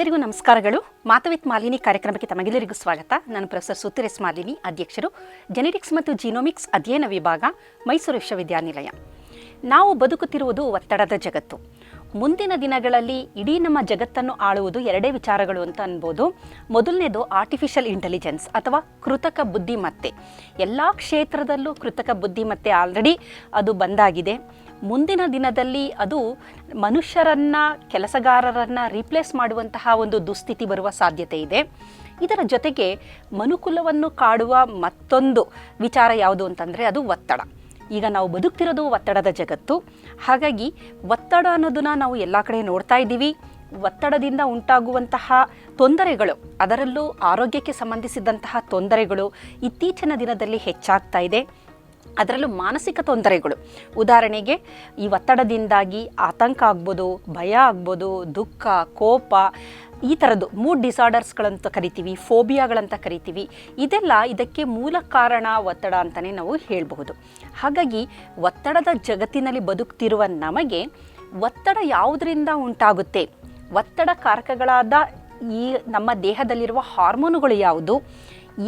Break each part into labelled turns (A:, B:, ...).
A: ಎಲ್ಲರಿಗೂ ನಮಸ್ಕಾರಗಳು. ಮಾತವಿತ್ ಮಾಲಿನಿ ಕಾರ್ಯಕ್ರಮಕ್ಕೆ ತಮಗೆಲ್ಲರಿಗೂ ಸ್ವಾಗತ. ನಾನು ಪ್ರೊಫೆಸರ್ ಸುತ್ತಿರೆಸ್ ಮಾಲಿನಿ, ಅಧ್ಯಕ್ಷರು. ಜೆನೆಟಿಕ್ಸ್ ಮತ್ತು ಜಿನೋಮಿಕ್ಸ್ ಅಧ್ಯಯನ ವಿಭಾಗ, ಮೈಸೂರು ವಿಶ್ವವಿದ್ಯಾನಿಲಯ. ನಾವು ಬದುಕುತ್ತಿರುವುದು ಒತ್ತಡದ ಜಗತ್ತು. ಮುಂದಿನ ದಿನಗಳಲ್ಲಿ ಇಡೀ ನಮ್ಮ ಜಗತ್ತನ್ನು ಆಳುವುದು ಎರಡೇ ವಿಚಾರಗಳು ಅಂತ ಅನ್ಬೋದು. ಮೊದಲನೇದು ಆರ್ಟಿಫಿಷಿಯಲ್ ಇಂಟೆಲಿಜೆನ್ಸ್ ಅಥವಾ ಕೃತಕ ಬುದ್ಧಿಮತ್ತೆ. ಎಲ್ಲ ಕ್ಷೇತ್ರದಲ್ಲೂ ಕೃತಕ ಬುದ್ಧಿಮತ್ತೆ ಆಲ್ರೆಡಿ ಅದು ಬಂದಾಗಿದೆ. ಮುಂದಿನ ದಿನದಲ್ಲಿ ಅದು ಮನುಷ್ಯರನ್ನ, ಕೆಲಸಗಾರರನ್ನ ರೀಪ್ಲೇಸ್ ಮಾಡುವಂತಹ ಒಂದು ದುಸ್ಥಿತಿ ಬರುವ ಸಾಧ್ಯತೆ ಇದೆ. ಇದರ ಜೊತೆಗೆ ಮನುಕುಲವನ್ನು ಕಾಡುವ ಮತ್ತೊಂದು ವಿಚಾರ ಯಾವುದು ಅಂತಂದರೆ ಅದು ಒತ್ತಡ. ಈಗ ನಾವು ಬದುಕ್ತಿರೋದು ಒತ್ತಡದ ಜಗತ್ತು. ಹಾಗಾಗಿ ಒತ್ತಡ ಅನ್ನೋದನ್ನ ನಾವು ಎಲ್ಲ ಕಡೆ ನೋಡ್ತಾ ಇದ್ದೀವಿ. ಒತ್ತಡದಿಂದ ಉಂಟಾಗುವಂತಹ ತೊಂದರೆಗಳು, ಅದರಲ್ಲೂ ಆರೋಗ್ಯಕ್ಕೆ ಸಂಬಂಧಿಸಿದಂತಹ ತೊಂದರೆಗಳು ಇತ್ತೀಚಿನ ದಿನದಲ್ಲಿ ಹೆಚ್ಚಾಗ್ತಾ ಇದೆ. ಅದರಲ್ಲೂ ಮಾನಸಿಕ ತೊಂದರೆಗಳು. ಉದಾಹರಣೆಗೆ ಈ ಒತ್ತಡದಿಂದಾಗಿ ಆತಂಕ ಆಗ್ಬೋದು, ಭಯ ಆಗ್ಬೋದು, ದುಃಖ, ಕೋಪ ಈ ಥರದ್ದು ಮೂಡ್ ಡಿಸಾರ್ಡರ್ಸ್ಗಳಂತ ಕರಿತೀವಿ ಫೋಬಿಯಾಗಳಂತ ಕರಿತೀವಿ, ಇದೆಲ್ಲ ಇದಕ್ಕೆ ಮೂಲ ಕಾರಣ ಒತ್ತಡ ಅಂತಲೇ ನಾವು ಹೇಳಬಹುದು. ಹಾಗಾಗಿ ಒತ್ತಡದ ಜಗತ್ತಿನಲ್ಲಿ ಬದುಕ್ತಿರುವ ನಮಗೆ ಒತ್ತಡ ಯಾವುದರಿಂದ ಉಂಟಾಗುತ್ತೆ? ಒತ್ತಡ ಕಾರಕಗಳಾದ ಈ ನಮ್ಮ ದೇಹದಲ್ಲಿರುವ ಹಾರ್ಮೋನುಗಳು ಯಾವುದು?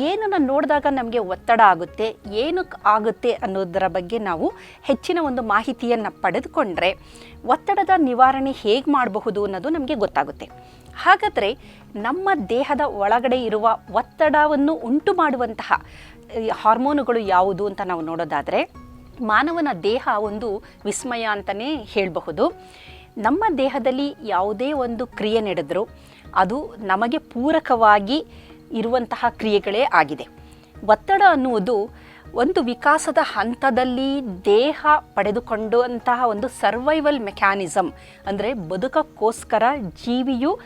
A: ಏನನ್ನು ನೋಡಿದಾಗ ನಮಗೆ ಒತ್ತಡ ಆಗುತ್ತೆ? ಏನು ಆಗುತ್ತೆ ಅನ್ನೋದರ ಬಗ್ಗೆ ನಾವು ಹೆಚ್ಚಿನ ಒಂದು ಮಾಹಿತಿಯನ್ನು ಪಡೆದುಕೊಂಡ್ರೆ ಒತ್ತಡದ ನಿವಾರಣೆ ಹೇಗೆ ಮಾಡಬಹುದು ಅನ್ನೋದು ನಮಗೆ ಗೊತ್ತಾಗುತ್ತೆ. ಹಾಗಾದರೆ ನಮ್ಮ ದೇಹದ ಒಳಗಡೆ ಇರುವ ಒತ್ತಡವನ್ನು ಉಂಟು ಮಾಡುವಂತಹ ಹಾರ್ಮೋನುಗಳು ಯಾವುದು ಅಂತ ನಾವು ನೋಡೋದಾದರೆ, ಮಾನವನ ದೇಹ ಒಂದು ವಿಸ್ಮಯ ಅಂತಲೇ ಹೇಳಬಹುದು. ನಮ್ಮ ದೇಹದಲ್ಲಿ ಯಾವುದೇ ಒಂದು ಕ್ರಿಯೆ ನಡೆದರೂ ಅದು ನಮಗೆ ಪೂರಕವಾಗಿ ಇರುವಂತಹ ಕ್ರಿಯೆಗಳೇ ಆಗಿದೆ. ಒತ್ತಡ ಅನ್ನುವುದು ಒಂದು ವಿಕಾಸದ ಹಂತದಲ್ಲಿ ದೇಹ ಪಡೆದುಕೊಂಡಂತಹ ಒಂದು ಸರ್ವೈವಲ್ ಮೆಕ್ಯಾನಿಸಮ್ ಅಂದರೆ ಬದುಕಕ್ಕೋಸ್ಕರ ಜೀವಿಯು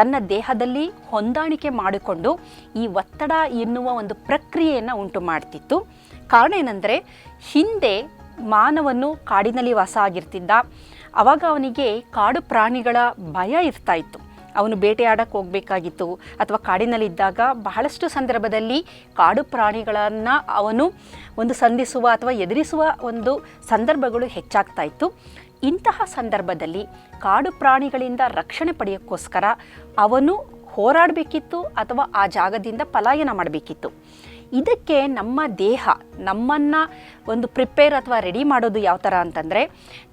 A: ತನ್ನ ದೇಹದಲ್ಲಿ ಹೊಂದಾಣಿಕೆ ಮಾಡಿಕೊಂಡು ಈ ಒತ್ತಡ ಎನ್ನುವ ಒಂದು ಪ್ರಕ್ರಿಯೆಯನ್ನು ಉಂಟು ಮಾಡ್ತಿತ್ತು. ಕಾರಣ ಏನಂದರೆ, ಹಿಂದೆ ಮಾನವನು ಕಾಡಿನಲ್ಲಿ ವಾಸ ಆಗಿರ್ತಿದ್ದ. ಅವಾಗ ಅವನಿಗೆ ಕಾಡು ಪ್ರಾಣಿಗಳ ಭಯ ಇರ್ತಾ ಇತ್ತು. ಅವನು ಬೇಟೆಯಾಡಕ್ಕೆ ಹೋಗಬೇಕಾಗಿತ್ತು. ಅಥವಾ ಕಾಡಿನಲ್ಲಿದ್ದಾಗ ಬಹಳಷ್ಟು ಸಂದರ್ಭದಲ್ಲಿ ಕಾಡು ಪ್ರಾಣಿಗಳನ್ನು ಅವನು ಒಂದು ಸಂಧಿಸುವ ಅಥವಾ ಎದುರಿಸುವ ಒಂದು ಸಂದರ್ಭಗಳು ಹೆಚ್ಚಾಗ್ತಾ ಇತ್ತು. ಇಂತಹ ಸಂದರ್ಭದಲ್ಲಿ ಕಾಡು ಪ್ರಾಣಿಗಳಿಂದ ರಕ್ಷಣೆ ಪಡೆಯೋಕ್ಕೋಸ್ಕರ ಅವನು ಹೋರಾಡಬೇಕಿತ್ತು ಅಥವಾ ಆ ಜಾಗದಿಂದ ಪಲಾಯನ ಮಾಡಬೇಕಿತ್ತು. ಇದಕ್ಕೆ ನಮ್ಮ ದೇಹ ನಮ್ಮನ್ನು ಒಂದು ಪ್ರಿಪೇರ್ ಅಥವಾ ರೆಡಿ ಮಾಡೋದು ಯಾವ ಥರ ಅಂತಂದರೆ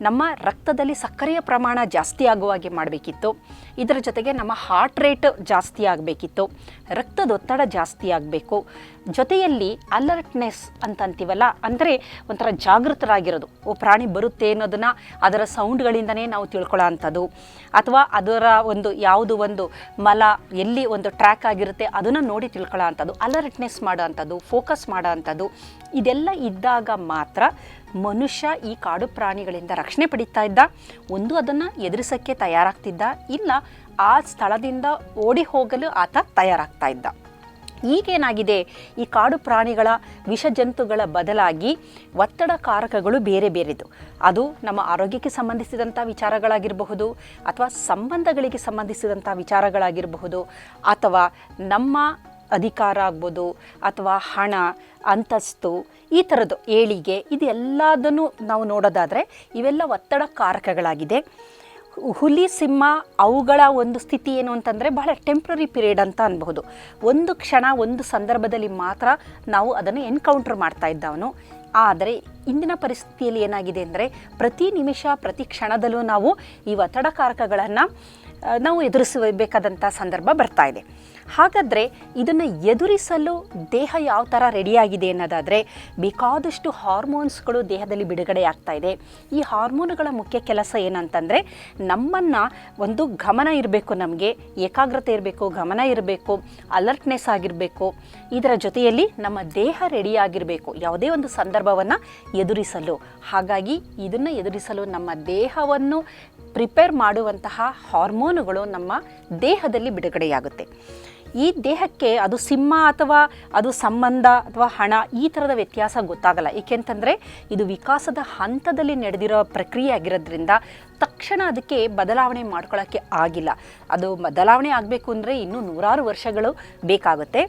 A: ನಮ್ಮ ರಕ್ತದಲ್ಲಿ ಸಕ್ಕರೆಯ ಪ್ರಮಾಣ ಜಾಸ್ತಿ ಆಗುವ ಹಾಗೆ ಮಾಡಬೇಕಿತ್ತು. ಇದರ ಜೊತೆಗೆ ನಮ್ಮ ಹಾರ್ಟ್ ರೇಟ್ ಜಾಸ್ತಿ ಆಗಬೇಕಿತ್ತು. ರಕ್ತದೊತ್ತಡ ಜಾಸ್ತಿ ಆಗಬೇಕು. ಜೊತೆಯಲ್ಲಿ ಅಲರ್ಟ್ನೆಸ್ ಅಂತಂತೀವಲ್ಲ ಅಂದರೆ ಒಂಥರ ಜಾಗೃತರಾಗಿರೋದು. ಓ, ಪ್ರಾಣಿ ಬರುತ್ತೆ ಅನ್ನೋದನ್ನು ಅದರ ಸೌಂಡ್ಗಳಿಂದನೇ ನಾವು ತಿಳ್ಕೊಳ್ಳೋ ಅಂಥದ್ದು. ಅಥವಾ ಅದರ ಒಂದು ಯಾವುದು ಒಂದು ಮಲ ಎಲ್ಲಿ ಒಂದು ಟ್ರ್ಯಾಕ್ ಆಗಿರುತ್ತೆ ಅದನ್ನು ನೋಡಿ ತಿಳ್ಕೊಳ್ಳೋ ಅಂಥದ್ದು. ಅಲರ್ಟ್ನೆಸ್ ಮಾಡೋ ಅಂಥದ್ದು ಫೋಕಸ್ ಮಾಡೋ ಅಂಥದ್ದು. ಇದೆಲ್ಲ ಇದ್ದಾಗ ಮಾತ್ರ ಮನುಷ್ಯ ಈ ಕಾಡು ಪ್ರಾಣಿಗಳಿಂದ ರಕ್ಷಣೆ ಪಡಿತಾ ಇದ್ದ. ಒಂದು ಅದನ್ನು ಎದುರಿಸೋಕ್ಕೆ ತಯಾರಾಗ್ತಿದ್ದ. ಇಲ್ಲ, ಆ ಸ್ಥಳದಿಂದ ಓಡಿ ಹೋಗಲು ಆತ ತಯಾರಾಗ್ತಾ ಇದ್ದ. ಈಗೇನಾಗಿದೆ? ಈ ಕಾಡು ಪ್ರಾಣಿಗಳ ವಿಷ ಜಂತುಗಳ ಬದಲಾಗಿ ಒತ್ತಡ ಕಾರಕಗಳು ಬೇರೆ ಬೇರೆದು. ಅದು ನಮ್ಮ ಆರೋಗ್ಯಕ್ಕೆ ಸಂಬಂಧಿಸಿದಂಥ ವಿಚಾರಗಳಾಗಿರಬಹುದು, ಅಥವಾ ಸಂಬಂಧಗಳಿಗೆ ಸಂಬಂಧಿಸಿದಂಥ ವಿಚಾರಗಳಾಗಿರಬಹುದು, ಅಥವಾ ನಮ್ಮ ಅಧಿಕಾರ ಆಗ್ಬೋದು ಅಥವಾ ಹಣ, ಅಂತಸ್ತು, ಈ ಥರದ್ದು ಏಳಿಗೆ ಇದೆಲ್ಲದನ್ನು ನಾವು ನೋಡೋದಾದರೆ ಇವೆಲ್ಲ ಒತ್ತಡ ಕಾರಕಗಳಾಗಿದೆ. ಹುಲಿ, ಸಿಂಹ ಅವುಗಳ ಒಂದು ಸ್ಥಿತಿ ಏನು ಅಂತಂದರೆ ಬಹಳ ಟೆಂಪ್ರರಿ ಪೀರಿಯಡ್ ಅಂತ ಅನ್ಬಹುದು. ಒಂದು ಕ್ಷಣ, ಒಂದು ಸಂದರ್ಭದಲ್ಲಿ ಮಾತ್ರ ನಾವು ಅದನ್ನು ಎನ್ಕೌಂಟರ್ ಮಾಡ್ತಾ ಇದ್ದವನು. ಆದರೆ ಇಂದಿನ ಪರಿಸ್ಥಿತಿಯಲ್ಲಿ ಏನಾಗಿದೆ ಅಂದರೆ ಪ್ರತಿ ನಿಮಿಷ, ಪ್ರತಿ ಕ್ಷಣದಲ್ಲೂ ನಾವು ಈ ಒತ್ತಡಕಾರಕಗಳನ್ನು ನಾವು ಎದುರಿಸಬೇಕಾದಂಥ ಸಂದರ್ಭ ಬರ್ತಾ ಇದೆ. ಹಾಗಾದರೆ ಇದನ್ನು ಎದುರಿಸಲು ದೇಹ ಯಾವ ಥರ ರೆಡಿಯಾಗಿದೆ ಅನ್ನೋದಾದರೆ ಬೇಕಾದಷ್ಟು ಹಾರ್ಮೋನ್ಸ್ಗಳು ದೇಹದಲ್ಲಿ ಬಿಡುಗಡೆ ಆಗ್ತಾ ಇದೆ. ಈ ಹಾರ್ಮೋನುಗಳ ಮುಖ್ಯ ಕೆಲಸ ಏನಂತಂದರೆ ನಮ್ಮನ್ನು ಒಂದು ಗಮನ ಇರಬೇಕು ನಮಗೆ, ಏಕಾಗ್ರತೆ ಇರಬೇಕು, ಗಮನ ಇರಬೇಕು ಅಲರ್ಟ್ನೆಸ್ ಆಗಿರಬೇಕು. ಇದರ ಜೊತೆಯಲ್ಲಿ ನಮ್ಮ ದೇಹ ರೆಡಿಯಾಗಿರಬೇಕು ಯಾವುದೇ ಒಂದು ಸಂದರ್ಭವನ್ನು ಎದುರಿಸಲು. ಹಾಗಾಗಿ ಇದನ್ನು ಎದುರಿಸಲು ನಮ್ಮ ದೇಹವನ್ನು ಪ್ರಿಪೇರ್ ಮಾಡುವಂತಹ ಹಾರ್ಮೋನುಗಳು ನಮ್ಮ ದೇಹದಲ್ಲಿ ಬಿಡುಗಡೆಯಾಗುತ್ತೆ. ಈ ದೇಹಕ್ಕೆ ಅದು ಸಿಂಹ ಅಥವಾ ಅದು ಸಂಬಂಧ ಅಥವಾ ಹಣ ಈ ಥರದ ವ್ಯತ್ಯಾಸ ಗೊತ್ತಾಗಲ್ಲ. ಏಕೆಂತಂದರೆ ಇದು ವಿಕಾಸದ ಹಂತದಲ್ಲಿ ನಡೆದಿರೋ ಪ್ರಕ್ರಿಯೆ ಆಗಿರೋದ್ರಿಂದ ತಕ್ಷಣ ಅದಕ್ಕೆ ಬದಲಾವಣೆ ಮಾಡ್ಕೊಳ್ಳೋಕ್ಕೆ ಆಗಿಲ್ಲ. ಅದು ಬದಲಾವಣೆ ಆಗಬೇಕು ಅಂದರೆ ಇನ್ನೂ ನೂರಾರು ವರ್ಷಗಳು ಬೇಕಾಗುತ್ತೆ.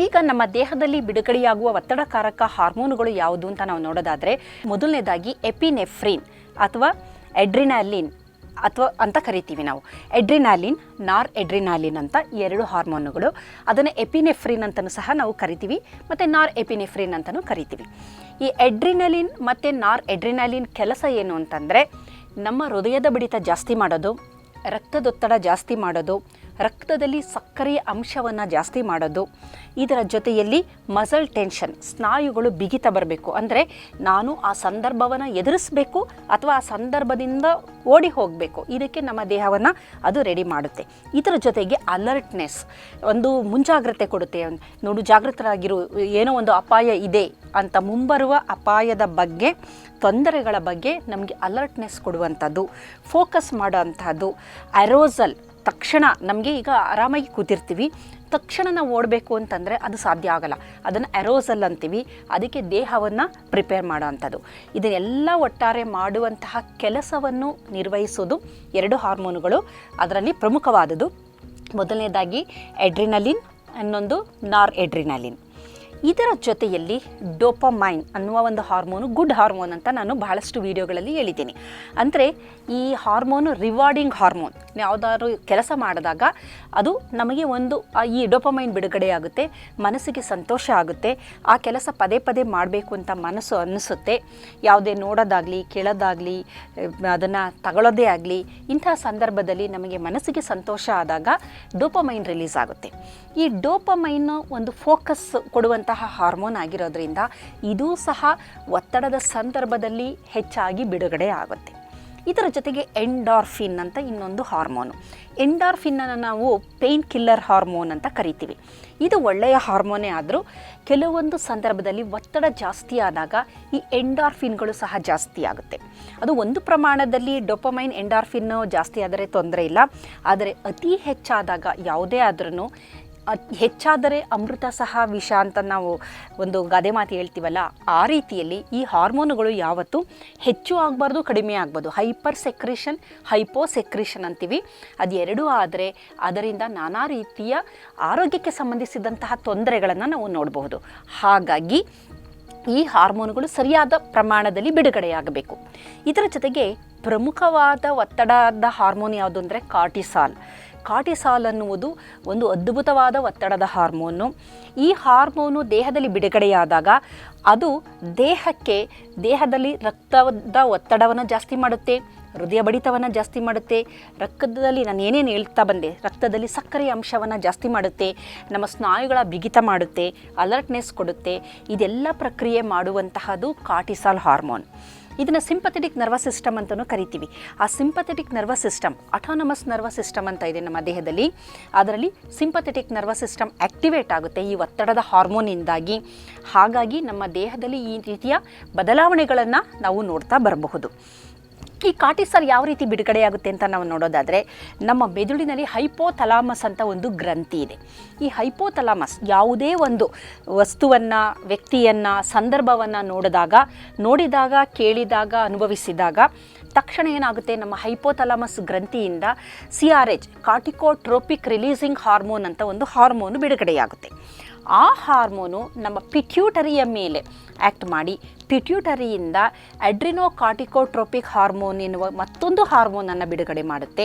A: ಈಗ ನಮ್ಮ ದೇಹದಲ್ಲಿ ಬಿಡುಗಡೆಯಾಗುವ ಒತ್ತಡಕಾರಕ ಹಾರ್ಮೋನುಗಳು ಯಾವುದು ಅಂತ ನಾವು ನೋಡೋದಾದರೆ, ಮೊದಲನೇದಾಗಿ ಎಪಿನೆಫ್ರಿನ್ ಅಥವಾ ಎಡ್ರಿನಾಲಿನ್ ಅಥವಾ ಅಂತ ಕರಿತೀವಿ ನಾವು. ಎಡ್ರಿನಾಲಿನ್, ನಾರ್ ಎಡ್ರಿನಾಲಿನ್ ಅಂತ ಎರಡು ಹಾರ್ಮೋನುಗಳು. ಅದನ್ನು ಎಪಿನೆಫ್ರಿನ್ ಅಂತಲೂ ಸಹ ನಾವು ಕರಿತೀವಿ, ಮತ್ತು ನಾರ್ ಎಪಿನೆಫ್ರಿನ್ ಅಂತಲೂ ಕರಿತೀವಿ. ಈ ಎಡ್ರಿನಲಿನ್ ಮತ್ತು ನಾರ್ ಎಡ್ರಿನಾಲಿನ್ ಕೆಲಸ ಏನು ಅಂತಂದರೆ, ನಮ್ಮ ಹೃದಯದ ಬಡಿತ ಜಾಸ್ತಿ ಮಾಡೋದು, ರಕ್ತದೊತ್ತಡ ಜಾಸ್ತಿ ಮಾಡೋದು ರಕ್ತದಲ್ಲಿ ಸಕ್ಕರೆಯ ಅಂಶವನ್ನು ಜಾಸ್ತಿ ಮಾಡೋದು. ಇದರ ಜೊತೆಯಲ್ಲಿ ಮಸಲ್ ಟೆನ್ಷನ್, ಸ್ನಾಯುಗಳು ಬಿಗಿತ ಬರಬೇಕು. ಅಂದರೆ ನಾನು ಆ ಸಂದರ್ಭವನ್ನು ಎದುರಿಸಬೇಕು ಅಥವಾ ಆ ಸಂದರ್ಭದಿಂದ ಓಡಿ ಹೋಗಬೇಕು. ಇದಕ್ಕೆ ನಮ್ಮ ದೇಹವನ್ನು ಅದು ರೆಡಿ ಮಾಡುತ್ತೆ. ಇದರ ಜೊತೆಗೆ ಅಲರ್ಟ್ನೆಸ್ ಒಂದು ಮುಂಜಾಗ್ರತೆ ಕೊಡುತ್ತೆ. ನೋಡು, ಜಾಗೃತರಾಗಿರು, ಏನೋ ಒಂದು ಅಪಾಯ ಇದೆ ಅಂತ ಮುಂಬರುವ ಅಪಾಯದ ಬಗ್ಗೆ, ತೊಂದರೆಗಳ ಬಗ್ಗೆ ನಮಗೆ ಅಲರ್ಟ್ನೆಸ್ ಕೊಡುವಂಥದ್ದು. ಫೋಕಸ್ ಮಾಡೋವಂಥದ್ದು ಅರೋಸಲ್ ತಕ್ಷಣ ನಮಗೆ ಈಗ ಆರಾಮಾಗಿ ಕೂತಿರ್ತೀವಿ. ತಕ್ಷಣ ನಾವು ಓಡಬೇಕು ಅಂತಂದರೆ ಅದು ಸಾಧ್ಯ ಆಗಲ್ಲ. ಅದನ್ನು ಎರೋಸಲ್ ಅಂತೀವಿ. ಅದಕ್ಕೆ ದೇಹವನ್ನು ಪ್ರಿಪೇರ್ ಮಾಡೋ ಅಂಥದ್ದು. ಇದನ್ನೆಲ್ಲ ಒಟ್ಟಾರೆ ಮಾಡುವಂತಹ ಕೆಲಸವನ್ನು ನಿರ್ವಹಿಸೋದು ಎರಡು ಹಾರ್ಮೋನುಗಳು. ಅದರಲ್ಲಿ ಪ್ರಮುಖವಾದದ್ದು. ಮೊದಲನೇದಾಗಿ ಎಡ್ರಿನಲಿನ್ ಇನ್ನೊಂದು ನಾರ್ ಎಡ್ರಿನಲಿನ್ ಇದರ ಜೊತೆಯಲ್ಲಿ ಡೋಪಮೈನ್ ಅನ್ನುವ ಒಂದು ಹಾರ್ಮೋನು, ಗುಡ್ ಹಾರ್ಮೋನ್ ಅಂತ ನಾನು ಬಹಳಷ್ಟು ವಿಡಿಯೋಗಳಲ್ಲಿ ಹೇಳಿದ್ದೀನಿ. ಅಂದರೆ ಈ ಹಾರ್ಮೋನು ರಿವಾರ್ಡಿಂಗ್ ಹಾರ್ಮೋನ್ ಯಾವುದಾದ್ರು ಕೆಲಸ ಮಾಡಿದಾಗ ಅದು ನಮಗೆ ಒಂದು ಈ ಡೋಪಮೈನ್ ಬಿಡುಗಡೆಯಾಗುತ್ತೆ ಮನಸ್ಸಿಗೆ ಸಂತೋಷ ಆಗುತ್ತೆ, ಆ ಕೆಲಸ ಪದೇ ಪದೇ ಮಾಡಬೇಕು ಅಂತ ಮನಸ್ಸು ಅನ್ನಿಸುತ್ತೆ ಯಾವುದೇ ನೋಡೋದಾಗಲಿ, ಕೇಳೋದಾಗಲಿ, ಅದನ್ನು ತಗೊಳ್ಳೋದೇ ಆಗಲಿ ಇಂತಹ ಸಂದರ್ಭದಲ್ಲಿ ನಮಗೆ ಮನಸ್ಸಿಗೆ ಸಂತೋಷ ಆದಾಗ ಡೋಪಮೈನ್ ರಿಲೀಸ್ ಆಗುತ್ತೆ. ಈ ಡೋಪಮೈನ್ ಒಂದು ಫೋಕಸ್ ಕೊಡುವಂತಹ ಹಾರ್ಮೋನ್ ಆಗಿರೋದ್ರಿಂದ ಇದೂ ಸಹ ಒತ್ತಡದ ಸಂದರ್ಭದಲ್ಲಿ ಹೆಚ್ಚಾಗಿ ಬಿಡುಗಡೆ ಆಗುತ್ತೆ. ಇದರ ಜೊತೆಗೆ ಎಂಡಾರ್ಫಿನ್ ಅಂತ ಇನ್ನೊಂದು ಹಾರ್ಮೋನು. ಎಂಡಾರ್ಫಿನ್ನನ್ನು ನಾವು ಪೇಯ್ನ್ ಕಿಲ್ಲರ್ ಹಾರ್ಮೋನ್ ಅಂತ ಕರಿತೀವಿ. ಇದು ಒಳ್ಳೆಯ ಹಾರ್ಮೋನೇ ಆದರೂ ಕೆಲವೊಂದು ಸಂದರ್ಭದಲ್ಲಿ ಒತ್ತಡ ಜಾಸ್ತಿ ಆದಾಗ ಈ ಎಂಡಾರ್ಫಿನ್ಗಳು ಸಹ ಜಾಸ್ತಿ ಆಗುತ್ತೆ. ಅದು ಒಂದು ಪ್ರಮಾಣದಲ್ಲಿ ಡೊಪಮೈನ್, ಎಂಡಾರ್ಫಿನ್ನು ಜಾಸ್ತಿ ಆದರೆ ತೊಂದರೆ ಇಲ್ಲ. ಆದರೆ ಅತಿ ಹೆಚ್ಚಾದಾಗ ಯಾವುದೇ ಆದ್ರೂ ಹೆಚ್ಚಾದರೆ ಅಮೃತ ಸಹ ವಿಷ ಅಂತ ನಾವು ಒಂದು ಗಾದೆ ಮಾತು ಹೇಳ್ತೀವಲ್ಲ, ಆ ರೀತಿಯಲ್ಲಿ ಈ ಹಾರ್ಮೋನುಗಳು ಯಾವತ್ತು ಹೆಚ್ಚು ಆಗಬಾರ್ದು, ಕಡಿಮೆ ಆಗ್ಬೋದು ಹೈಪರ್ ಸೆಕ್ರೇಷನ್ ಹೈಪೋ ಸೆಕ್ರೇಷನ್ ಅಂತೀವಿ. ಅದು ಎರಡೂ ಆದರೆ ಅದರಿಂದ ನಾನಾ ರೀತಿಯ ಆರೋಗ್ಯಕ್ಕೆ ಸಂಬಂಧಿಸಿದಂತಹ ತೊಂದರೆಗಳನ್ನು ನಾವು ನೋಡಬಹುದು. ಹಾಗಾಗಿ ಈ ಹಾರ್ಮೋನುಗಳು ಸರಿಯಾದ ಪ್ರಮಾಣದಲ್ಲಿ ಬಿಡುಗಡೆಯಾಗಬೇಕು. ಇದರ ಜೊತೆಗೆ ಪ್ರಮುಖವಾದ ಒತ್ತಡದ ಹಾರ್ಮೋನ್ ಯಾವುದು ಅಂದರೆ ಕಾರ್ಟಿಸಾಲ್. ಕಾರ್ಟಿಸಾಲ್ ಅನ್ನುವುದು ಒಂದು ಅದ್ಭುತವಾದ ಒತ್ತಡದ ಹಾರ್ಮೋನು. ಈ ಹಾರ್ಮೋನು ದೇಹದಲ್ಲಿ ಬಿಡುಗಡೆಯಾದಾಗ ಅದು ದೇಹಕ್ಕೆ, ದೇಹದಲ್ಲಿ ರಕ್ತದ ಒತ್ತಡವನ್ನು ಜಾಸ್ತಿ ಮಾಡುತ್ತೆ, ಹೃದಯ ಬಡಿತವನ್ನು ಜಾಸ್ತಿ ಮಾಡುತ್ತೆ, ರಕ್ತದಲ್ಲಿ ನಾನು ಏನೇನು ಹೇಳ್ತಾ ಬಂದೆ, ರಕ್ತದಲ್ಲಿ ಸಕ್ಕರೆ ಅಂಶವನ್ನು ಜಾಸ್ತಿ ಮಾಡುತ್ತೆ, ನಮ್ಮ ಸ್ನಾಯುಗಳ ಬಿಗಿತ ಮಾಡುತ್ತೆ ಅಲರ್ಟ್ನೆಸ್ ಕೊಡುತ್ತೆ, ಇದೆಲ್ಲ ಪ್ರಕ್ರಿಯೆ ಮಾಡುವಂತಹದು ಕಾಟಿಸಾಲ್ ಹಾರ್ಮೋನ್. ಇದನ್ನು ಸಿಂಪಥೆಟಿಕ್ ನರ್ವಸ್ ಸಿಸ್ಟಮ್ ಅಂತಲೂ ಕರಿತೀವಿ. ಆ sympathetic nervous system autonomous nervous system ಅಂತ ಇದೆ ನಮ್ಮ ದೇಹದಲ್ಲಿ. ಅದರಲ್ಲಿ ಸಿಂಪಥೆಟಿಕ್ ನರ್ವಸ್ ಸಿಸ್ಟಮ್ ಆ್ಯಕ್ಟಿವೇಟ್ ಆಗುತ್ತೆ ಈ ಒತ್ತಡದ ಹಾರ್ಮೋನಿಂದಾಗಿ. ಹಾಗಾಗಿ ನಮ್ಮ ದೇಹದಲ್ಲಿ ಈ ರೀತಿಯ ಬದಲಾವಣೆಗಳನ್ನು ನಾವು ನೋಡ್ತಾ ಬರಬಹುದು. ಈ ಕಾರ್ಟಿಸಾಲ್ ಯಾವ ರೀತಿ ಬಿಡುಗಡೆಯಾಗುತ್ತೆ ಅಂತ ನಾವು ನೋಡೋದಾದರೆ, ನಮ್ಮ ಮೆದುಳಿನಲ್ಲಿ ಹೈಪೋಥಲಾಮಸ್ ಅಂತ ಒಂದು ಗ್ರಂಥಿ ಇದೆ. ಈ ಹೈಪೋಥಲಾಮಸ್ ಯಾವುದೇ ಒಂದು ವಸ್ತುವನ್ನು, ವ್ಯಕ್ತಿಯನ್ನು, ಸಂದರ್ಭವನ್ನು ನೋಡಿದಾಗ ನೋಡಿದಾಗ, ಕೇಳಿದಾಗ, ಅನುಭವಿಸಿದಾಗ ತಕ್ಷಣ ಏನಾಗುತ್ತೆ? ನಮ್ಮ hypothalamus ಗ್ರಂಥಿಯಿಂದ C R H, corticotropic releasing hormone ಅಂತ ಒಂದು ಹಾರ್ಮೋನು ಬಿಡುಗಡೆಯಾಗುತ್ತೆ. ಆ ಹಾರ್ಮೋನು ನಮ್ಮ ಪಿಟ್ಯೂಟರಿಯ ಮೇಲೆ ಆ್ಯಕ್ಟ್ ಮಾಡಿ ಪಿಟ್ಯೂಟರಿಯಿಂದ ಅಡ್ರಿನೋ ಕಾರ್ಟಿಕೋಟ್ರೋಪಿಕ್ ಹಾರ್ಮೋನ್ ಎನ್ನುವ ಮತ್ತೊಂದು ಹಾರ್ಮೋನನ್ನು ಬಿಡುಗಡೆ ಮಾಡುತ್ತೆ.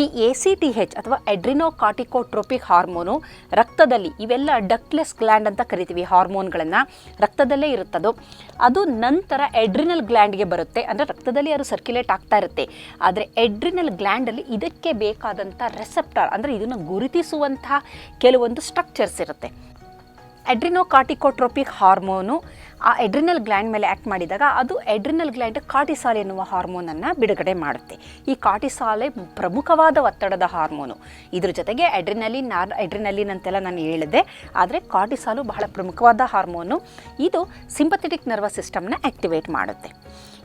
A: ಈ ಎ ಸಿ ಟಿ ಹೆಚ್ ಅಥವಾ ಅಡ್ರಿನೋ ಕಾರ್ಟಿಕೋಟ್ರೋಪಿಕ್ ಹಾರ್ಮೋನು ರಕ್ತದಲ್ಲಿ, ಇವೆಲ್ಲ ಡಕ್ಲೆಸ್ ಗ್ಲ್ಯಾಂಡ್ ಅಂತ ಕರಿತೀವಿ ಹಾರ್ಮೋನ್ಗಳನ್ನು ರಕ್ತದಲ್ಲೇ ಇರುತ್ತದು. ಅದು ನಂತರ ಎಡ್ರಿನಲ್ ಗ್ಲ್ಯಾಂಡ್ಗೆ ಬರುತ್ತೆ. ಅಂದರೆ ರಕ್ತದಲ್ಲಿ ಅದು ಸರ್ಕ್ಯುಲೇಟ್ ಆಗ್ತಾ ಇರುತ್ತೆ. ಆದರೆ ಎಡ್ರಿನಲ್ ಗ್ಲ್ಯಾಂಡಲ್ಲಿ ಇದಕ್ಕೆ ಬೇಕಾದಂಥ ರೆಸೆಪ್ಟಾರ್ ಅಂದರೆ ಇದನ್ನು ಗುರುತಿಸುವಂತಹ ಕೆಲವೊಂದು ಸ್ಟ್ರಕ್ಚರ್ಸ್ ಇರುತ್ತೆ. ಎಡ್ರಿನೋ ಕಾರ್ಟಿಕೋಟ್ರೋಪಿಕ್ ಹಾರ್ಮೋನು, ಆ ಎಡ್ರಿನಲ್ ಗ್ಲ್ಯಾಂಡ್ ಮೇಲೆ ಆ್ಯಕ್ಟ್ ಮಾಡಿದಾಗ ಅದು ಎಡ್ರಿನಲ್ ಗ್ಲ್ಯಾಂಡ್ ಕಾರ್ಟಿಸಾಲ್ ಎನ್ನುವ ಹಾರ್ಮೋನನ್ನು ಬಿಡುಗಡೆ ಮಾಡುತ್ತೆ. ಈ ಕಾಟಿಸಾಲೆ ಪ್ರಮುಖವಾದ ಒತ್ತಡದ ಹಾರ್ಮೋನು. ಇದ್ರ ಜೊತೆಗೆ ಎಡ್ರಿನಲಿನ್ ನಾರ್ ಎಡ್ರಿನಲಿನ್ ಅಂತೆಲ್ಲ ನಾನು ಹೇಳಿದೆ ಆದರೆ ಕಾಟಿಸಾಲು ಬಹಳ ಪ್ರಮುಖವಾದ ಹಾರ್ಮೋನು. ಇದು ಸಿಂಪಥೆಟಿಕ್ ನರ್ವಸ್ ಸಿಸ್ಟಮ್ನ ಆ್ಯಕ್ಟಿವೇಟ್ ಮಾಡುತ್ತೆ.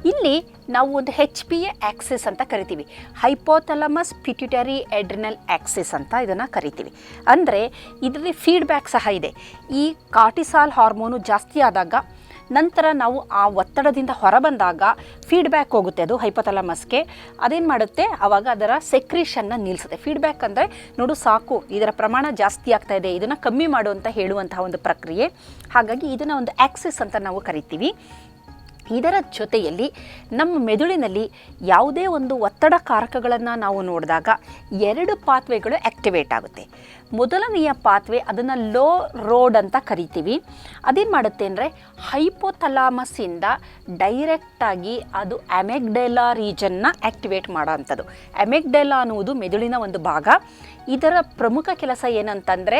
A: ಇಲ್ಲಿ ನಾವು ಒಂದು ಹೆಚ್ ಪಿ ಎ ಆಕ್ಸಿಸ್ ಅಂತ ಕರಿತೀವಿ. ಹೈಪೋಥಲಮಸ್ ಪಿಟ್ಯುಟರಿ ಎಡ್ರಿನಲ್ ಆಕ್ಸಿಸ್ ಅಂತ ಇದನ್ನು ಕರಿತೀವಿ. ಅಂದರೆ ಇದರಲ್ಲಿ ಫೀಡ್ಬ್ಯಾಕ್ ಸಹ ಇದೆ. ಈ ಕಾರ್ಟಿಸಾಲ್ ಹಾರ್ಮೋನು ಜಾಸ್ತಿ ಆದಾಗ ನಂತರ ನಾವು ಆ ಒತ್ತಡದಿಂದ ಹೊರಬಂದಾಗ ಫೀಡ್ಬ್ಯಾಕ್ ಹೋಗುತ್ತೆ ಅದು ಹೈಪೋಥಲಮಸ್ಗೆ ಅದೇನು ಮಾಡುತ್ತೆ? ಆವಾಗ ಅದರ ಸೆಕ್ರಿಷನ್ನ ನಿಲ್ಲಿಸುತ್ತೆ ಫೀಡ್ಬ್ಯಾಕ್ ಅಂದರೆ ನೋಡು ಸಾಕು, ಇದರ ಪ್ರಮಾಣ ಜಾಸ್ತಿ ಆಗ್ತಾ ಇದೆ, ಇದನ್ನು ಕಮ್ಮಿ ಮಾಡು ಅಂತ ಹೇಳುವಂತಹ ಒಂದು ಪ್ರಕ್ರಿಯೆ. ಹಾಗಾಗಿ ಇದನ್ನು ಒಂದು ಆಕ್ಸಿಸ್ ಅಂತ ನಾವು ಕರಿತೀವಿ. ಇದರ ಜೊತೆಯಲ್ಲಿ ನಮ್ಮ ಮೆದುಳಿನಲ್ಲಿ ಯಾವುದೇ ಒಂದು ಒತ್ತಡ ಕಾರಕಗಳನ್ನು ನಾವು ನೋಡಿದಾಗ ಎರಡು ಪಾತ್ವೆಗಳು ಆಕ್ಟಿವೇಟ್ ಆಗುತ್ತೆ. ಮೊದಲನೆಯ ಪಾತ್ವೆ ಅದನ್ನು ಲೋ ರೋಡ್ ಅಂತ ಕರಿತೀವಿ. ಅದೇನು ಮಾಡುತ್ತೆ ಅಂದರೆ ಹೈಪೋಥಲಾಮಸ್ಸಿಂದ ಡೈರೆಕ್ಟಾಗಿ ಅದು ಅಮೆಗ್ಡೆಲಾ ರೀಜನ್ನ ಆ್ಯಕ್ಟಿವೇಟ್ ಮಾಡೋವಂಥದ್ದು. ಅಮೆಗ್ಡೆಲಾ ಅನ್ನುವುದು ಮೆದುಳಿನ ಒಂದು ಭಾಗ. ಇದರ ಪ್ರಮುಖ ಕೆಲಸ ಏನಂತಂದರೆ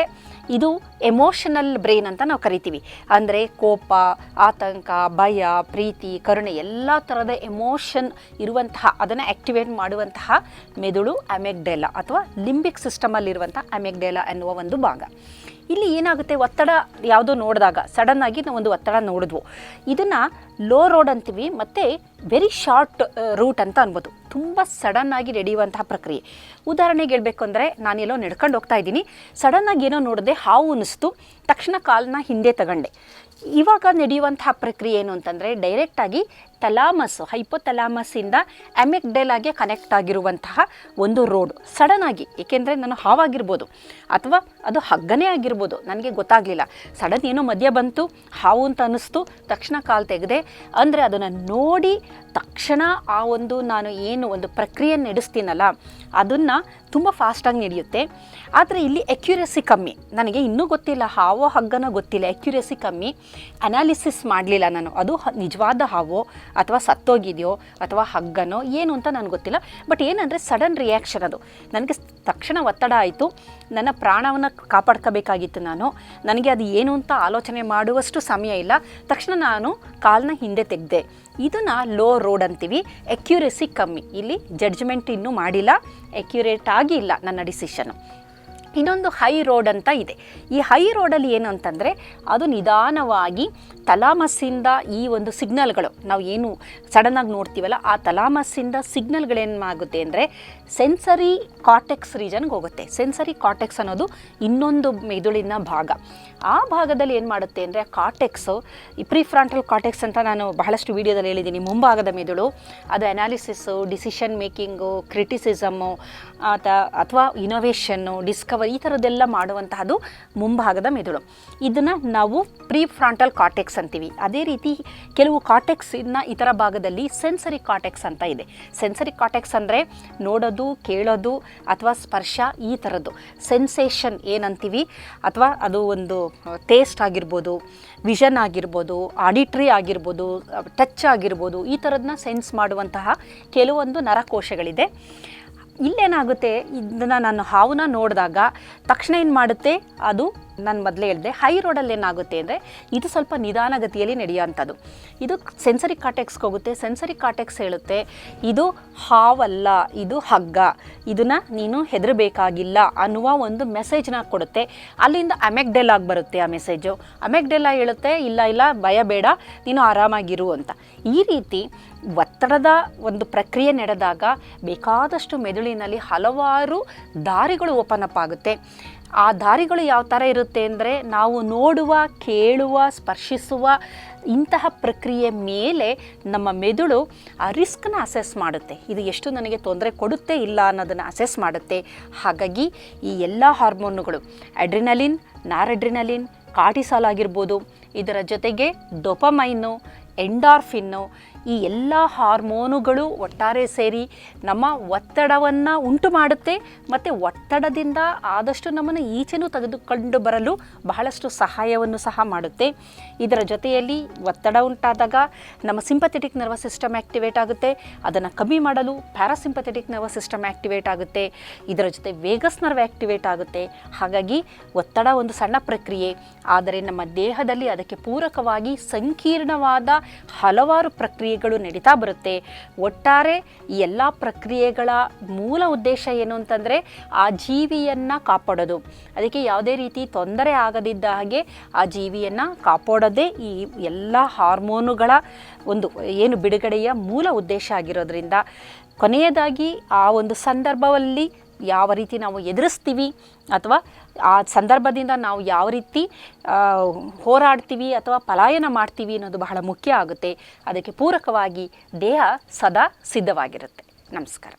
A: ಇದು ಎಮೋಷನಲ್ ಬ್ರೈನ್ ಅಂತ ನಾವು ಕರಿತೀವಿ. ಅಂದರೆ ಕೋಪ, ಆತಂಕ, ಭಯ, ಪ್ರೀತಿ, ಕರುಣೆ ಎಲ್ಲ ಥರದ ಎಮೋಷನ್ ಇರುವಂತಹ ಅದನ್ನು ಆ್ಯಕ್ಟಿವೇಟ್ ಮಾಡುವಂತಹ ಮೆದುಳು ಅಮೆಗ್ಡೆಲಾ ಅಥವಾ ಲಿಂಬಿಕ್ ಸಿಸ್ಟಮಲ್ಲಿರುವಂಥ ಅಮೆಗ್ಡೆಲಾ ಎನ್ನುವ ಒಂದು ಭಾಗ. ಇಲ್ಲಿ ಏನಾಗುತ್ತೆ? ಒತ್ತಡ ಯಾವುದೋ ನೋಡಿದಾಗ ಸಡನ್ನಾಗಿ ನಾವು ಒಂದು ಒತ್ತಡ ನೋಡಿದ್ವು. ಇದನ್ನು ಲೋ ರೋಡ್ ಅಂತೀವಿ, ಮತ್ತು ವೆರಿ ಶಾರ್ಟ್ ರೂಟ್ ಅಂತ ಅನ್ಬೋದು. ತುಂಬ ಸಡನ್ನಾಗಿ ನಡೆಯುವಂತಹ ಪ್ರಕ್ರಿಯೆ. ಉದಾಹರಣೆಗೆ ಹೇಳಬೇಕು ಅಂದರೆ, ನಾನೆಲ್ಲೋ ನಡ್ಕೊಂಡು ಹೋಗ್ತಾ ಇದ್ದೀನಿ. ಸಡನ್ನಾಗಿ ಏನೋ ನೋಡಿದೆ ಹಾವು ಅನ್ನಿಸ್ತು ತಕ್ಷಣ ಕಾಲನ್ನ ಹಿಂದೆ ತಗೊಂಡೆ. ಇವಾಗ ನಡೆಯುವಂತಹ ಪ್ರಕ್ರಿಯೆ ಏನು ಅಂತಂದರೆ ಡೈರೆಕ್ಟಾಗಿ ತಲಾಮಸ್ ಹೈಪೋತಲಾಮಸ್ಸಿಂದ ಅಮೆಗ್ಡೆಲಾಗೆ ಕನೆಕ್ಟ್ ಆಗಿರುವಂತಹ ಒಂದು ರೋಡ್ ಸಡನ್ ಆಗಿ, ಏಕೆಂದರೆ ನಾನು ಹಾವಾಗಿರ್ಬೋದು, ಅಥವಾ ಅದು ಹಗ್ಗನೇ ಆಗಿರ್ಬೋದು, ನನಗೆ ಗೊತ್ತಾಗಲಿಲ್ಲ. ಸಡನ್ ಏನೋ ಮಧ್ಯ ಬಂತು, ಹಾವು ಅಂತ ಅನ್ನಿಸ್ತು, ತಕ್ಷಣ ಕಾಲು ತೆಗೆದೆ, ಅಂದರೆ ಅದನ್ನು ನೋಡಿ ತಕ್ಷಣ ಆ ಒಂದು ನಾನು ಏನು ಒಂದು ಪ್ರಕ್ರಿಯೆ ನಡೆಸ್ತೀನಲ್ಲ, ಅದನ್ನು ತುಂಬ ಫಾಸ್ಟಾಗಿ ನಡೆಯುತ್ತೆ. ಆದರೆ ಇಲ್ಲಿ ಎಕ್ಯುರೆಸಿ ಕಮ್ಮಿ. ನನಗೆ ಇನ್ನೂ ಗೊತ್ತಿಲ್ಲ, ಹಾವೋ ಹಗ್ಗನೋ ಗೊತ್ತಿಲ್ಲ ಎಕ್ಯುರಸಿ ಕಮ್ಮಿ. ಅನಾಲಿಸಿಸ್ ಮಾಡಲಿಲ್ಲ ನಾನು. ಅದು ನಿಜವಾದ ಹಾವೋ ಅಥವಾ ಸತ್ತೋಗಿದೆಯೋ ಅಥವಾ ಹಗ್ಗನೋ ಏನು ಅಂತ ನನಗೆ ಗೊತ್ತಿಲ್ಲ. ಬಟ್ ಏನಂದರೆ ಸಡನ್ ರಿಯಾಕ್ಷನ್ ಅದು. ನನಗೆ ತಕ್ಷಣ ಒತ್ತಡ ಆಯಿತು. ನನ್ನ ಪ್ರಾಣವನ್ನು ಕಾಪಾಡ್ಕೋಬೇಕಾಗಿತ್ತು ನಾನು. ನನಗೆ ಅದು ಏನು ಅಂತ ಆಲೋಚನೆ ಮಾಡುವಷ್ಟು ಸಮಯ ಇಲ್ಲ. ತಕ್ಷಣ ನಾನು ಕಾಲನ್ನ ಹಿಂದೆ ತೆಗೆದೆ. ಇದನ್ನು ಲೋ ರೋಡ್ ಅಂತೀವಿ. ಅಕ್ಯುರೆಸಿ ಕಮ್ಮಿ. ಇಲ್ಲಿ ಜಡ್ಜ್ಮೆಂಟ್ ಇನ್ನೂ ಮಾಡಿಲ್ಲ. ಅಕ್ಯುರೇಟ್ ಆಗಿಲ್ಲ ನನ್ನ ಡಿಸಿಷನು ಇನ್ನೊಂದು ಹೈ ರೋಡ್ ಅಂತ ಇದೆ. ಈ ಹೈ ರೋಡಲ್ಲಿ ಏನು ಅಂತಂದರೆ ಅದು ನಿಧಾನವಾಗಿ ತಲಾಮಸ್ಸಿಂದ ಈ ಒಂದು ಸಿಗ್ನಲ್ಗಳು, ನಾವು ಏನು ಸಡನ್ನಾಗಿ ನೋಡ್ತೀವಲ್ಲ, ಆ ತಲಾಮಸ್ಸಿಂದ ಸಿಗ್ನಲ್ಗಳೇನಾಗುತ್ತೆ ಅಂದರೆ ಸೆನ್ಸರಿ ಕಾಟೆಕ್ಸ್ ರೀಜನ್ಗೆ ಹೋಗುತ್ತೆ. ಸೆನ್ಸರಿ ಕಾಟೆಕ್ಸ್ ಅನ್ನೋದು ಇನ್ನೊಂದು ಮೆದುಳಿನ ಭಾಗ. ಆ ಭಾಗದಲ್ಲಿ ಏನು ಮಾಡುತ್ತೆ ಅಂದರೆ ಕಾಟೆಕ್ಸು ಈ ಪ್ರಿಫ್ರಾಂಟಲ್ ಕಾಟೆಕ್ಸ್ ಅಂತ ನಾನು ಬಹಳಷ್ಟು ವಿಡಿಯೋದಲ್ಲಿ ಹೇಳಿದ್ದೀನಿ. ಮುಂಭಾಗದ ಮೆದುಳು, ಅದು ಅನಾಲಿಸಿಸ್ಸು ಡಿಸಿಷನ್ ಮೇಕಿಂಗು ಕ್ರಿಟಿಸಿಸಮ್ಮು ಅಥವಾ ಇನೋವೇಷನ್ನು ಡಿಸ್ಕವರಿ ಈ ಥರದ್ದೆಲ್ಲ ಮಾಡುವಂತಹದು ಮುಂಭಾಗದ ಮೆದುಳು. ಇದನ್ನು ನಾವು ಪ್ರಿಫ್ರಾಂಟಲ್ ಕಾಟೆಕ್ಸ್ ಅಂತೀವಿ ಅದೇ ರೀತಿ ಕೆಲವು ಕಾಟೆಕ್ಸಿನ ಇತರ ಭಾಗದಲ್ಲಿ ಸೆನ್ಸರಿ ಕಾಟೆಕ್ಸ್ ಅಂತ ಇದೆ. ಸೆನ್ಸರಿ ಕಾಟೆಕ್ಸ್ ಅಂದರೆ ನೋಡೋದು, ಕೇಳೋದು ಅಥವಾ ಸ್ಪರ್ಶ ಈ ಥರದ್ದು ಸೆನ್ಸೇಷನ್ ಏನಂತೀವಿ? ಅಥವಾ ಅದು ಒಂದು ಟೇಸ್ಟ್ ಆಗಿರ್ಬೋದು ವಿಷನ್ ಆಗಿರ್ಬೋದು ಆಡಿಟ್ರಿ ಆಗಿರ್ಬೋದು ಟಚ್ ಆಗಿರ್ಬೋದು, ಈ ಥರದನ್ನ ಸೆನ್ಸ್ ಮಾಡುವಂತಹ ಕೆಲವೊಂದು ನರಕೋಶಗಳಿದೆ. ಇಲ್ಲೇನಾಗುತ್ತೆ? ಇದನ್ನು ನಾನು ಹಾವನ್ನ ನೋಡಿದಾಗ ತಕ್ಷಣ ಏನು ಮಾಡುತ್ತೆ? ಅದು ನಾನು ಮೊದಲೇ ಹೇಳಿದೆ ಹೈ ರೋಡಲ್ಲಿ ಏನಾಗುತ್ತೆ ಅಂದರೆ ಇದು ಸ್ವಲ್ಪ ನಿಧಾನಗತಿಯಲ್ಲಿ ನಡೆಯುವಂಥದ್ದು. ಇದು ಸೆನ್ಸರಿ ಕಾಟೆಕ್ಸ್ಗೆ ಹೋಗುತ್ತೆ ಸೆನ್ಸರಿ ಕಾಟೆಕ್ಸ್ ಹೇಳುತ್ತೆ, ಇದು ಹಾವಲ್ಲ, ಇದು ಹಗ್ಗ, ಇದನ್ನು ನೀನು ಹೆದರಬೇಕಾಗಿಲ್ಲ ಅನ್ನುವ ಒಂದು ಮೆಸೇಜ್ನ ಕೊಡುತ್ತೆ. ಅಲ್ಲಿಂದ ಅಮೆಗ್ಡೆಲ್ ಬರುತ್ತೆ ಆ ಮೆಸೇಜು ಅಮೆಗ್ಡೆಲ್ಲ ಹೇಳುತ್ತೆ, ಇಲ್ಲ ಇಲ್ಲ, ಭಯ ಬೇಡ, ನೀನು ಆರಾಮಾಗಿರು ಅಂತ. ಈ ರೀತಿ ಒತ್ತಡದ ಒಂದು ಪ್ರಕ್ರಿಯೆ ನಡೆದಾಗ ಬೇಕಾದಷ್ಟು ಮೆದುಳಿನಲ್ಲಿ ಹಲವಾರು ದಾರಿಗಳು ಓಪನ್ ಅಪ್ ಆಗುತ್ತೆ. ಆ ದಾರಿಗಳು ಯಾವ ಥರ ಇರುತ್ತೆ ಅಂದರೆ ನಾವು ನೋಡುವ, ಕೇಳುವ, ಸ್ಪರ್ಶಿಸುವ ಇಂತಹ ಪ್ರಕ್ರಿಯೆ ಮೇಲೆ ನಮ್ಮ ಮೆದುಳು ಆ ರಿಸ್ಕ್ನ ಅಸೆಸ್ ಮಾಡುತ್ತೆ. ಇದು ಎಷ್ಟು ನನಗೆ ತೊಂದರೆ ಕೊಡುತ್ತೆ ಇಲ್ಲ ಅನ್ನೋದನ್ನು ಅಸೆಸ್ ಮಾಡುತ್ತೆ. ಹಾಗಾಗಿ ಈ ಎಲ್ಲ ಹಾರ್ಮೋನುಗಳು ಅಡ್ರಿನಲಿನ್ ನಾರಡ್ರಿನಲಿನ್ ಕಾರ್ಟಿಸಾಲ್ ಆಗಿರ್ಬೋದು, ಇದರ ಜೊತೆಗೆ ಡೊಪಮೈನು ಎಂಡಾರ್ಫಿನ್ನು ಈ ಎಲ್ಲ ಹಾರ್ಮೋನುಗಳು ಒಟ್ಟಾರೆ ಸೇರಿ ನಮ್ಮ ಒತ್ತಡವನ್ನು ಉಂಟು ಮಾಡುತ್ತೆ, ಮತ್ತು ಒತ್ತಡದಿಂದ ಆದಷ್ಟು ನಮ್ಮನ್ನು ಈಚೆನೂ ತೆಗೆದುಕೊಂಡು ಬರಲು ಬಹಳಷ್ಟು ಸಹಾಯವನ್ನು ಸಹ ಮಾಡುತ್ತೆ. ಇದರ ಜೊತೆಯಲ್ಲಿ ಒತ್ತಡ ಉಂಟಾದಾಗ ನಮ್ಮ ಸಿಂಪಥೆಟಿಕ್ ನರ್ವಸ್ ಸಿಸ್ಟಮ್ ಆ್ಯಕ್ಟಿವೇಟ್ ಆಗುತ್ತೆ, ಅದನ್ನು ಕಮ್ಮಿ ಮಾಡಲು ಪ್ಯಾರಾಸಿಂಪಥೆಟಿಕ್ ನರ್ವಸ್ ಸಿಸ್ಟಮ್ ಆ್ಯಕ್ಟಿವೇಟ್ ಆಗುತ್ತೆ, ಇದರ ಜೊತೆ ವೇಗಸ್ ನರ್ವ್ ಆ್ಯಕ್ಟಿವೇಟ್ ಆಗುತ್ತೆ. ಹಾಗಾಗಿ ಒತ್ತಡ ಒಂದು ಸಣ್ಣ ಪ್ರಕ್ರಿಯೆ, ಆದರೆ ನಮ್ಮ ದೇಹದಲ್ಲಿ ಅದಕ್ಕೆ ಪೂರಕವಾಗಿ ಸಂಕೀರ್ಣವಾದ ಹಲವಾರು ಪ್ರಕ್ರಿಯೆಗಳು ನಡೀತಾ ಬರುತ್ತೆ. ಒಟ್ಟಾರೆ ಈ ಎಲ್ಲ ಪ್ರಕ್ರಿಯೆಗಳ ಮೂಲ ಉದ್ದೇಶ ಏನು ಅಂತಂದರೆ ಆ ಜೀವಿಯನ್ನು ಕಾಪಾಡೋದು. ಅದಕ್ಕೆ ಯಾವುದೇ ರೀತಿ ತೊಂದರೆ ಆಗದಿದ್ದ ಹಾಗೆ ಆ ಜೀವಿಯನ್ನು ಕಾಪಾಡೋದೇ ಈ ಎಲ್ಲ ಹಾರ್ಮೋನುಗಳ ಒಂದು ಏನು ಬಿಡುಗಡೆಯ ಮೂಲ ಉದ್ದೇಶ ಆಗಿರೋದ್ರಿಂದ. ಕೊನೆಯದಾಗಿ ಆ ಒಂದು ಸಂದರ್ಭದಲ್ಲಿ ಯಾವ ರೀತಿ ನಾವು ಎದುರಿಸ್ತೀವಿ ಅಥವಾ ಆ ಸಂದರ್ಭದಿಂದ ನಾವು ಯಾವ ರೀತಿ ಹೋರಾಡ್ತೀವಿ ಅಥವಾ ಪಲಾಯನ ಮಾಡ್ತೀವಿ ಅನ್ನೋದು ಬಹಳ ಮುಖ್ಯ ಆಗುತ್ತೆ. ಅದಕ್ಕೆ ಪೂರಕವಾಗಿ ದೇಹ ಸದಾ ಸಿದ್ಧವಾಗಿರುತ್ತೆ. ನಮಸ್ಕಾರ.